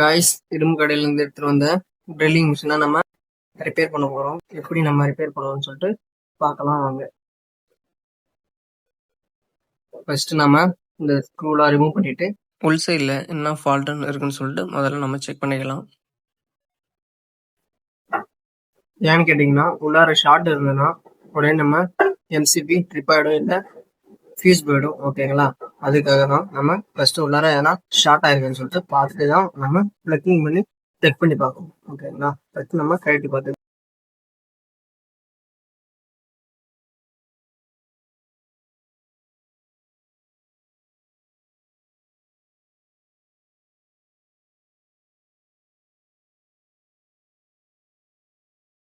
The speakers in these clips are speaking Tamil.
காய்ஸ் இரும்பு கடையிலேருந்து எடுத்துகிட்டு வந்த ட்ரில்லிங் மிஷினை நம்ம ரிப்பேர் பண்ண போகிறோம் எப்படி நம்ம ரிப்பேர் பண்ணுவோம்னு சொல்லிட்டு பார்க்கலாம் வாங்க. ஃபஸ்ட்டு நம்ம இந்த ஸ்க்ரூலாம் ரிமூவ் பண்ணிவிட்டு புல் சைடில் என்ன ஃபால்ட்டுன்னு இருக்குன்னு சொல்லிட்டு முதல்ல நம்ம செக் பண்ணிக்கலாம். ஏன்னு கேட்டிங்கன்னா உள்ளார ஷார்ட் இருந்ததுன்னா உடனே நம்ம எம்சிபி ட்ரிப் ஆகிடும் இல்லை? ஃபியூஸ் போயிடும் ஓகேங்களா அதுக்காக தான் நம்ம ஃபஸ்ட்டு உள்ளார எதனா ஷார்ட் ஆயிருக்குன்னு சொல்லிட்டு பார்த்துட்டு தான் நம்ம ப்ளக்கிங் பண்ணி செக் பண்ணி பார்க்கணும் ஓகேங்களா ஃபஸ்ட்டு நம்ம கழட்டி பார்த்து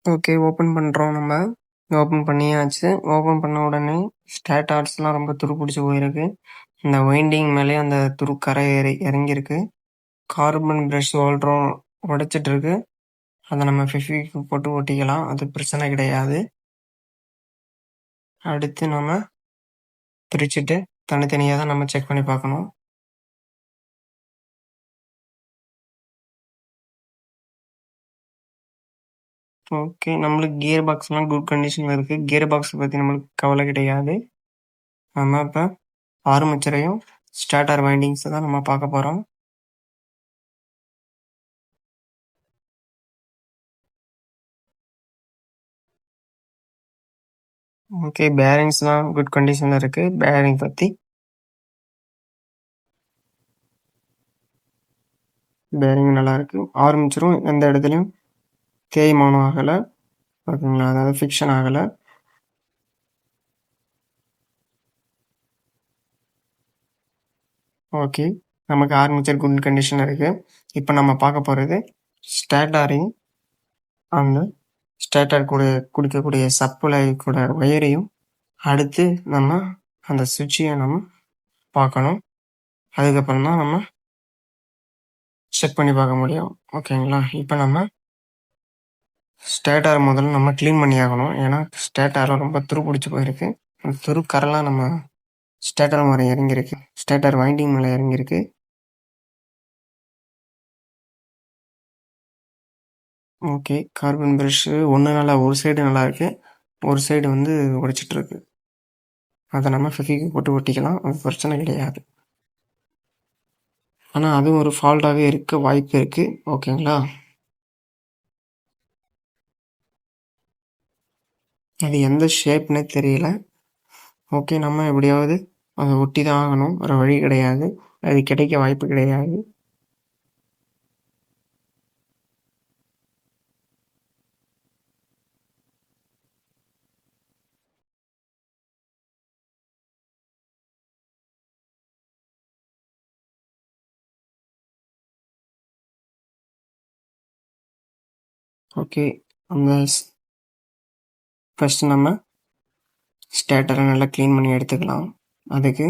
ஓகே ஓப்பன் பண்ணுறோம் நம்ம. ஓப்பன் பண்ணியாச்சு. ஓப்பன் பண்ண உடனே ஸ்டாட் ஆர்ட்ஸ்லாம் ரொம்ப துரு பிடிச்சி போயிருக்கு. இந்த வைண்டிங் மேலே அந்த துரு கரை ஏறி இறங்கியிருக்கு. கார்பன் ப்ரஷ் ஹோல்டரும் உடைச்சிட்டு இருக்கு அதை நம்ம ஃபிஃபிக்கு போட்டு ஒட்டிக்கலாம். அது பிரச்சனை கிடையாது. அடுத்து நம்ம பிரிச்சுட்டு தனித்தனியாக தான் நம்ம செக் பண்ணி பார்க்கணும். ஓகே நம்மளுக்கு கியர் பாக்ஸ்லாம் குட் கண்டிஷனில் இருக்குது கியர் பாக்ஸ் பற்றி நம்மளுக்கு கவலை கிடையாது. நம்ம இப்போ ஆர்மச்சரையும் ஸ்டார்டர் வைண்டிங்ஸ் தான் நம்ம பார்க்க போகிறோம் ஓகே பேரிங்ஸ்லாம் குட் கண்டிஷனில் இருக்குது பேரிங் பற்றி பேரிங் நல்லா இருக்கு. ஆரம்பிச்சிரும் எந்த இடத்துலையும் தேய்மானம் ஆகலை. ஓகேங்களா அதாவது ஃபிக்ஷன் ஆகலை. ஓகே. நமக்கு ஆர்மிச்சர் குட் கண்டிஷன் இருக்குது இப்போ நம்ம பார்க்க போகிறது ஸ்டேட்டாரிங் அந்த ஸ்டேட்டர் கூட கொடுக்கக்கூடிய சப்ளை கூட ஒயரையும் அடுத்து நம்ம அந்த சுவிட்சையும் நம்ம பார்க்கணும். அதுக்கப்புறம் தான் நம்ம செக் பண்ணி பார்க்க முடியும். ஓகேங்களா? இப்போ நம்ம ஸ்டேட்டார் முதல்ல நம்ம க்ளீன் பண்ணி ஆகணும் ஏன்னா ஸ்டேட்டாரில் ரொம்ப துரு பிடிச்சி போயிருக்கு. அந்த துரு கரெல்லாம் நம்ம ஸ்டேட்டர் மேலே இறங்கியிருக்கு. ஸ்டேட்டர் வைண்டிங் மேலே இறங்கியிருக்கு. ஓகே கார்பன் ப்ரஷ்ஷு ஒன்று நல்லா ஒரு சைடு நல்லா இருக்கு. ஒரு சைடு வந்து உடைச்சிட்ருக்கு அதை நம்ம ஃபிஃபிக்கு போட்டு ஒட்டிக்கலாம். அது பிரச்சனை கிடையாது. ஆனால் அதுவும் ஒரு ஃபால்ட்டாகவே இருக்க வாய்ப்பு இருக்குது ஓகேங்களா? அது எந்த ஷேப்னே தெரியல. ஓகே நம்ம எப்படியாவது அதை ஒட்டி தான் ஆகணும். வேறு வழி கிடையாது. அது கிடைக்க வாய்ப்பு கிடையாது. ஓகே அந்த ஃபஸ்ட்டு நம்ம ஸ்டேட்டரை நல்லா க்ளீன் பண்ணி எடுத்துக்கலாம். அதுக்கு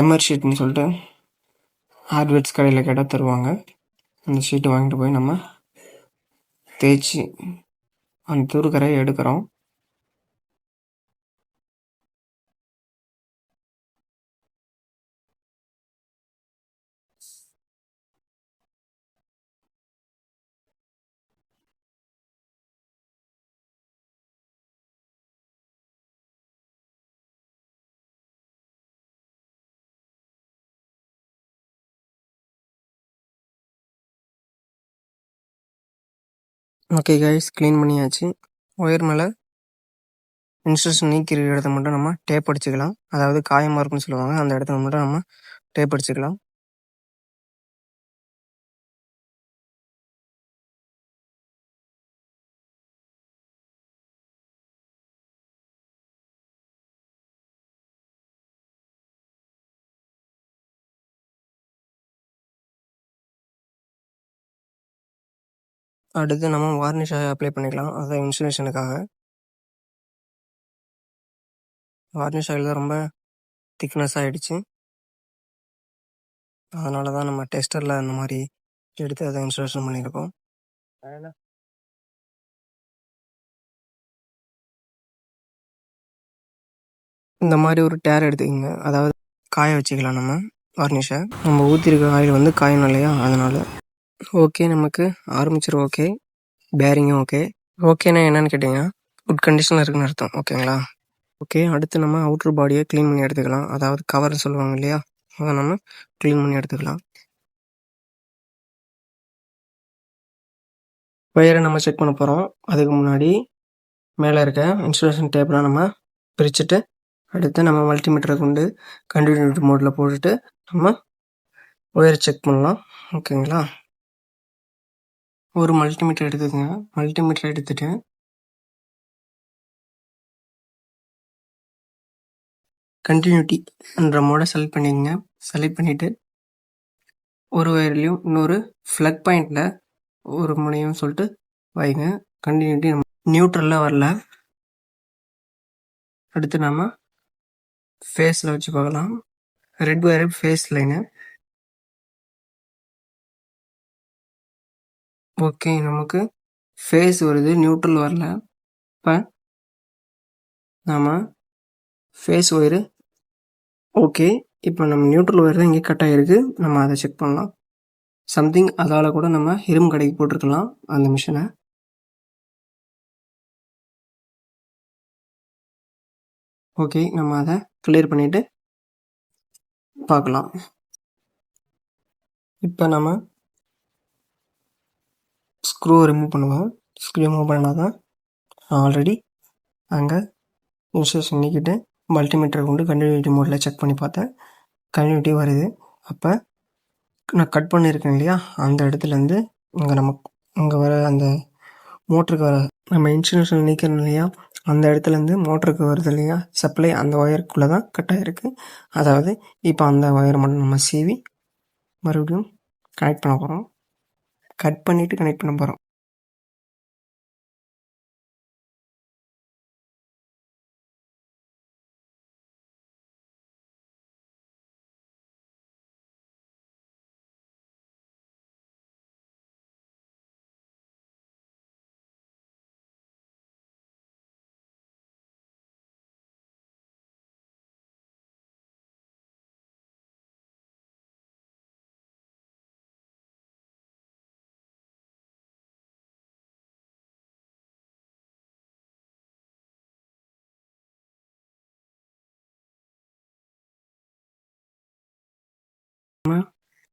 எம்ஆர் ஷீட்னு சொல்லிட்டு ஹார்ட்வேர்ஸ் கடையில் கேட்டால் தருவாங்க. அந்த ஷீட்டு வாங்கிட்டு போய் நம்ம தேய்ச்சி அந்த துருக்கரையை எடுக்கிறோம். ஓகே கைஸ் க்ளீன் பண்ணியாச்சு. ஒயர் மேலே இன்ஸ்ட்ரக்ஷன் நீக்கிற இடத்த மட்டும் நம்ம டேப் அடிச்சுக்கலாம். அதாவது காயமாக இருக்குன்னு சொல்லுவாங்க. அந்த இடத்துல மட்டும் நம்ம டேப் அடிச்சுக்கலாம். அடுத்து நம்ம வார்னிஷ் அப்ளை பண்ணிக்கலாம். அதான் இன்சுலேஷனுக்காக வார்னிஷ் ஆயில் தான் ரொம்ப திக்னஸ் ஆகிடுச்சு அதனால தான் நம்ம டெஸ்டரில் அந்த மாதிரி எடுத்து அதை இன்சுலேஷன் பண்ணியிருக்கோம். இந்த மாதிரி ஒரு டேர் எடுத்துக்கோங்க. அதாவது காய வச்சுக்கலாம் நம்ம வார்னிஷை நம்ம ஊற்றிருக்க ஆயில் வந்து காயணும் இல்லையா? அதனால் ஓகே நமக்கு ஆரம்பிச்சிரு ஓகே பேரிங்கும் ஓகே ஓகேனா என்னன்னு கேட்டிங்கன்னா குட் கண்டிஷனில் இருக்குன்னு அர்த்தம் ஓகேங்களா ஓகே அடுத்து நம்ம அவுட்ரு பாடியை க்ளீன் பண்ணி எடுத்துக்கலாம். அதாவது கவர்னு சொல்லுவாங்க இல்லையா? அதை நம்ம க்ளீன் பண்ணி எடுத்துக்கலாம். ஒயரை நம்ம செக் பண்ண போகிறோம் அதுக்கு முன்னாடி மேலே இருக்க இன்சுலேஷன் டேப்லாம் நம்ம பிரிச்சுட்டு அடுத்து நம்ம மல்டிமீட்டரை கொண்டு கண்டினியூட்டி மோடில் போட்டுட்டு நம்ம ஒயரை செக் பண்ணலாம் ஓகேங்களா ஒரு மல்டிமீட்டர் எடுத்துக்கோங்க. மல்டிமீட்டர் எடுத்துட்டு கண்டினியூட்டி என்ற மோடை செலக்ட் பண்ணிக்கங்க. செலக்ட் பண்ணிவிட்டு ஒரு ஒயர்லேயும் இன்னொரு ஃப்ளக் பாயிண்டில் ஒரு முனையும் சொல்லிட்டு வைங்க. கண்டினியூட்டி நியூட்ரலில் வரல. அடுத்து நாம் ஃபேஸில் வச்சு பார்க்கலாம். ரெட் ஒயர் ஃபேஸ் ஓகே நமக்கு ஃபேஸ் வருது நியூட்ரல் வரல. இப்போ நாம் ஃபேஸ் ஒயரு ஓகே இப்போ நம்ம நியூட்ரல் ஒயர் தான் இங்கே கட் ஆகிருக்கு நம்ம அதை செக் பண்ணலாம். சம்திங் அதால் கூட நம்ம இரும்பு கடைக்கு போட்டிருக்கலாம் அந்த மிஷினை ஓகே நம்ம அதை கிளியர் பண்ணிவிட்டு பார்க்கலாம். இப்போ நம்ம ஸ்க்ரூவை ரிமூவ் பண்ணுவோம். ஸ்க்ரூ ரிமூவ் பண்ணால் தான் ஆல்ரெடி அங்கே இன்ஸ்ட்ரக்ஷன் நீக்கிட்டு மல்டிமீட்டரை கொண்டு கண்டினியூட்டி மோடில் செக் பண்ணி பார்த்தேன். கண்டினியூட்டி வருது. அப்போ நான் கட் பண்ணியிருக்கேன் இல்லையா? அந்த இடத்துலேருந்து இங்கே நம்ம இங்கே வர அந்த மோட்டருக்கு வர நம்ம இன்சுலேஷன் நீக்கிறோம் இல்லையா? அந்த இடத்துலேருந்து மோட்டருக்கு வருது இல்லையா? சப்ளை அந்த ஒயருக்குள்ளே தான் கட் ஆகிருக்கு அதாவது இப்போ அந்த ஒயர் மட்டும் நம்ம சீவி மறுபடியும் கனெக்ட் பண்ண போகிறோம் கட் பண்ணிவிட்டு கனெக்ட் பண்ண போகிறோம்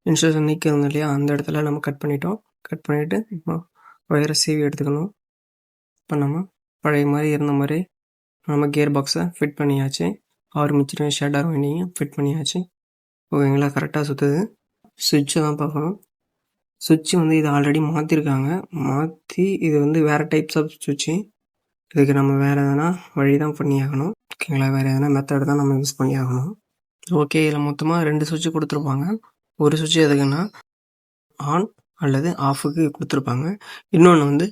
இன்சுலேஷன் நீக்கிருந்தோம் இல்லையா? அந்த இடத்துல நம்ம கட் பண்ணிட்டோம். கட் பண்ணிவிட்டு இப்போ ஒயரை சீவி எடுத்துக்கணும். இப்போ நம்ம பழைய மாதிரி இருந்த மாதிரி நம்ம கியர் பாக்ஸை ஃபிட் பண்ணியாச்சு. ஆறு மிச்சரும் ஷேடார் வைண்டிங்கும் ஃபிட் பண்ணியாச்சு. ஓகேங்களா? கரெக்டாக சுற்றுது சுவிட்சை தான் பார்க்கணும். சுவிட்சு வந்து இது ஆல்ரெடி மாற்றிருக்காங்க மாற்றி இது வந்து வேறு டைப்ஸ் ஆஃப் சுவிட்சு இதுக்கு நம்ம வேறு எதனா வழி தான் பண்ணி ஆகணும் ஓகேங்களா? வேறு எதனா மெத்தட் தான் நம்ம யூஸ் பண்ணி ஆகணும் ஓகே இதில் மொத்தமாக ரெண்டு சுவிட்சு கொடுத்துருப்பாங்க. ஒரு சுவிட்ச் எதுக்குன்னா ஆன் அல்லது ஆஃபுக்கு கொடுத்துருப்பாங்க. இன்னொன்று வந்து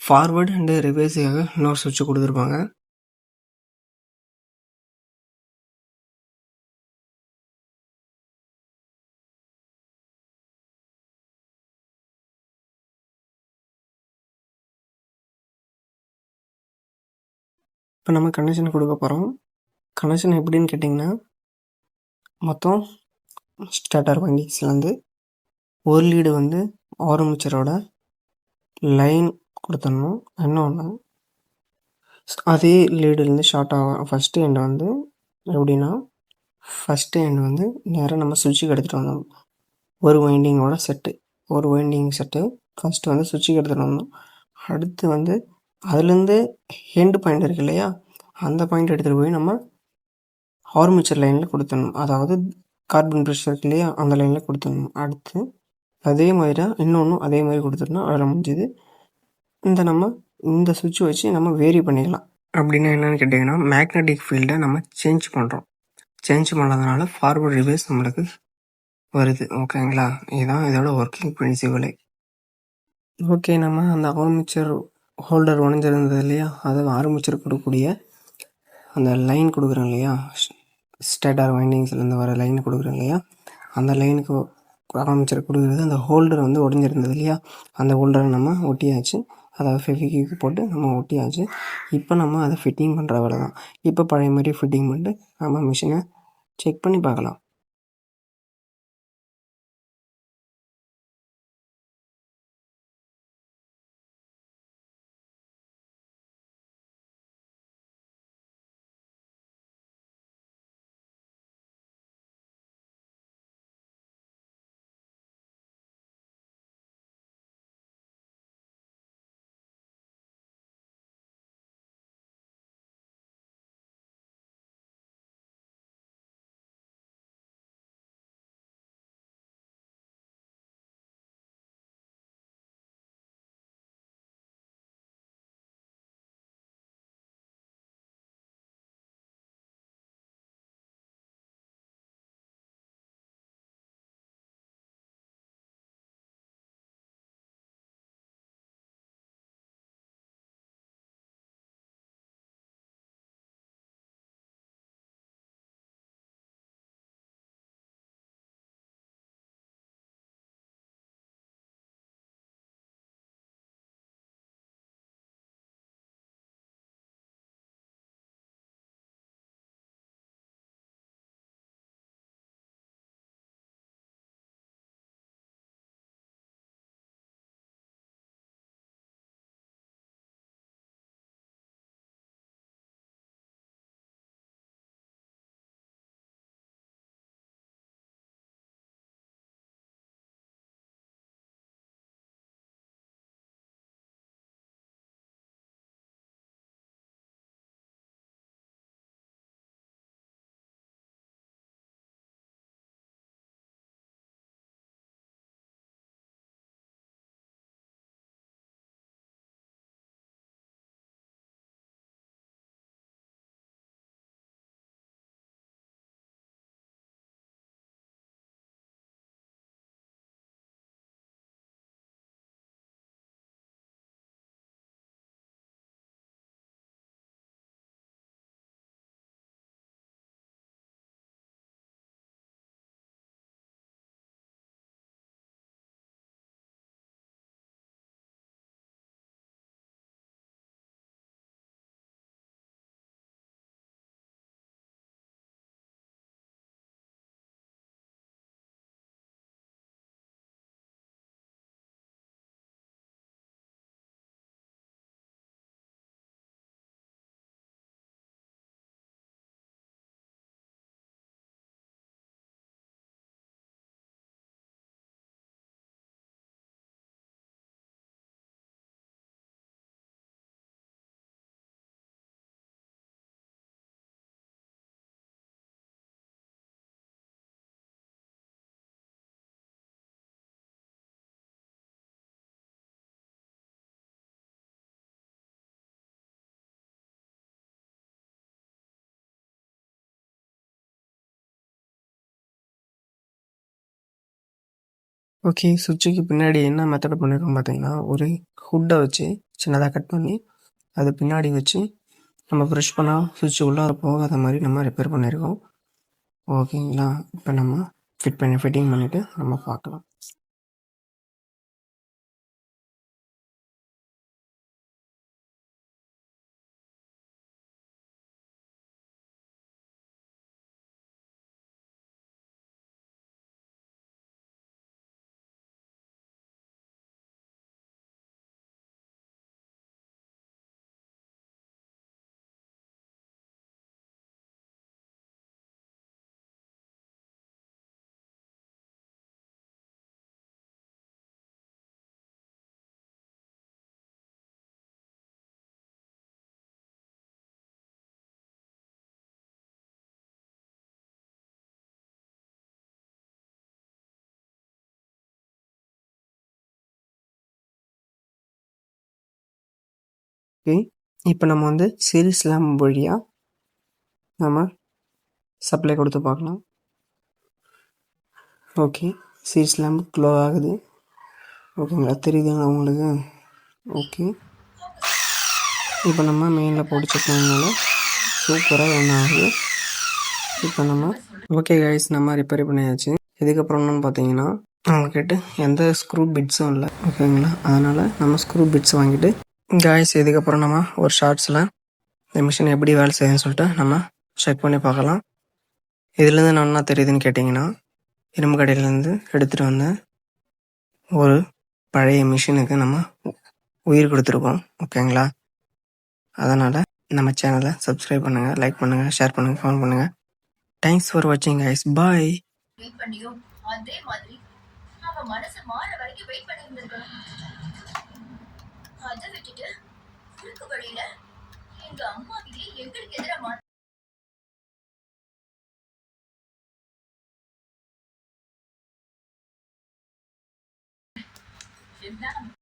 ஃபார்வர்டு அண்டு ரிவர்ஸுக்காக இன்னொரு சுவிட்ச் கொடுத்துருப்பாங்க. இப்போ நம்ம கனெக்ஷன் கொடுக்க போகிறோம் கனெக்ஷன் எப்படின்னு கேட்டிங்கன்னா மொத்தம் ஸ்டார்டர் வங்கிஸ்லேருந்து ஒரு லீடு வந்து ஆரம்பிச்சரோட லைன் கொடுத்துடணும். இன்னொன்று அதே லீடுலேருந்து ஷார்ட் ஆகும் ஃபஸ்ட்டு எண்ட் வந்து எப்படின்னா ஃபஸ்ட்டு எண்ட் வந்து நேராக நம்ம சுவிட்சுக்கு எடுத்துகிட்டு வந்தோம் ஒரு வைண்டிங்கோட செட்டு ஒரு வைண்டிங் செட்டு ஃபஸ்ட்டு வந்து சுவிட்சுக்கு எடுத்துகிட்டு வந்தோம் அடுத்து வந்து அதுலேருந்து ஹெண்டு பாயிண்ட் இருக்கு இல்லையா? அந்த பாயிண்ட் எடுத்துகிட்டு போய் நம்ம ஆர்மிச்சர் லைனில் கொடுத்துடணும். அதாவது கார்பன் ப்ரஷ் இருக்கு இல்லையா அந்த லைனில் கொடுத்துடணும். அடுத்து அதே மாதிரி தான் இன்னொன்றும் அதே மாதிரி கொடுத்துட்டோம்னா அதில் முடிஞ்சது. இந்த நம்ம இந்த சுவிட்ச் வச்சு நம்ம வேரி பண்ணிக்கலாம். அப்படின்னா என்னென்னு கேட்டிங்கன்னா மேக்னெட்டிக் ஃபீல்டை நம்ம சேஞ்ச் பண்ணுறோம் சேஞ்ச் பண்ணதுனால ஃபார்வர்ட் ரிவர்ஸ் நம்மளுக்கு வருது. ஓகேங்களா இதுதான் இதோட ஒர்க்கிங் பிரின்சிபலே ஓகே நம்ம அந்த ஆர்மிச்சர் ஹோல்டர் உடஞ்சிருந்தது இல்லையா? அதை ஆரம்பிச்சர் கொடுக்கக்கூடிய அந்த லைன் கொடுக்குறோம் இல்லையா? ஸ்டேட்டார் வைண்டிங்ஸ்லேருந்து வர லைன் கொடுக்குறோம் இல்லையா? அந்த லைனுக்கு ஆரம்பிச்சர் கொடுக்குறது அந்த ஹோல்டர் வந்து உடஞ்சிருந்தது இல்லையா? அந்த ஹோல்டரை நம்ம ஒட்டியாச்சு. அதை ஃபெவிக்கு போட்டு நம்ம ஒட்டியாச்சு. இப்போ நம்ம அதை ஃபிட்டிங் பண்ணுற வேலை தான் இப்போ பழைய மாதிரி ஃபிட்டிங் பண்ணிட்டு நம்ம மிஷினை செக் பண்ணி பார்க்கலாம். ஓகே சுவிட்சுக்கு பின்னாடி என்ன மெத்தட் பண்ணியிருக்கோம் பார்த்தீங்கன்னா ஒரு ஹுட்டை வச்சு சின்னதாக கட் பண்ணி அதை பின்னாடி வச்சு நம்ம ப்ரெஷ் பண்ணால் சுவிட்ச் உள்ளார போகாத மாதிரி நம்ம ரிப்பேர் பண்ணியிருக்கோம் ஓகேங்களா இப்போ நம்ம ஃபிட் பண்ணி ஃபிட்டிங் பண்ணிவிட்டு நம்ம பார்க்கலாம். ஓகே. இப்போ நம்ம வந்து சீரிஸ் லேம் வழியாக நம்ம சப்ளை கொடுத்து பார்க்கலாம். ஓகே. சீரிஸ் லேம்ப் க்ளோ ஆகுது. ஓகேங்களா? தெரியுதுங்களா உங்களுக்கு? ஓகே. இப்போ நம்ம மெயினில் போட்டு செக் சூப்பராக ரன் ஆகுது. இப்போ நம்ம ஓகே கைஸ் நம்ம ரிப்பேர் பண்ணியாச்சு. இதுக்கப்புறம் என்னன்னு பார்த்தீங்கன்னா நம்மக்கிட்ட எந்த ஸ்க்ரூ பிட்ஸும் இல்லை. ஓகேங்களா? அதனால் நம்ம ஸ்க்ரூ பிட்ஸ் வாங்கிட்டு காய்ஸ் இதுக்கப்புறம் நம்ம ஒரு ஷார்ட்ஸில் இந்த மிஷின் எப்படி வேலை செய்யுதுன்னு சொல்லிட்டு நம்ம செக் பண்ணி பார்க்கலாம். இதுலேருந்து நான் என்ன தெரியுதுன்னு கேட்டிங்கன்னா இரும்பு கடையிலேருந்து எடுத்துகிட்டு வந்து ஒரு பழைய மிஷினுக்கு நம்ம உயிர் கொடுத்துருக்கோம். ஓகேங்களா அதனால் நம்ம சேனலை சப்ஸ்கிரைப் பண்ணுங்கள் லைக் பண்ணுங்கள் ஷேர் பண்ணுங்கள் கமெண்ட் பண்ணுங்கள் தேங்க்ஸ் ஃபார் வாட்சிங் கைஸ் பாய் வெயிட் பண்ணியும் அதே மாதிரி நம்ம மனசு மாற வரைக்கும் வெயிட் பண்ணி இருந்திருக்கணும் அதை விட்டுட்டு குறுக்கு வழியில எங்க அம்மாவையே எங்களுக்கு எதிராக என்ன? நம்ம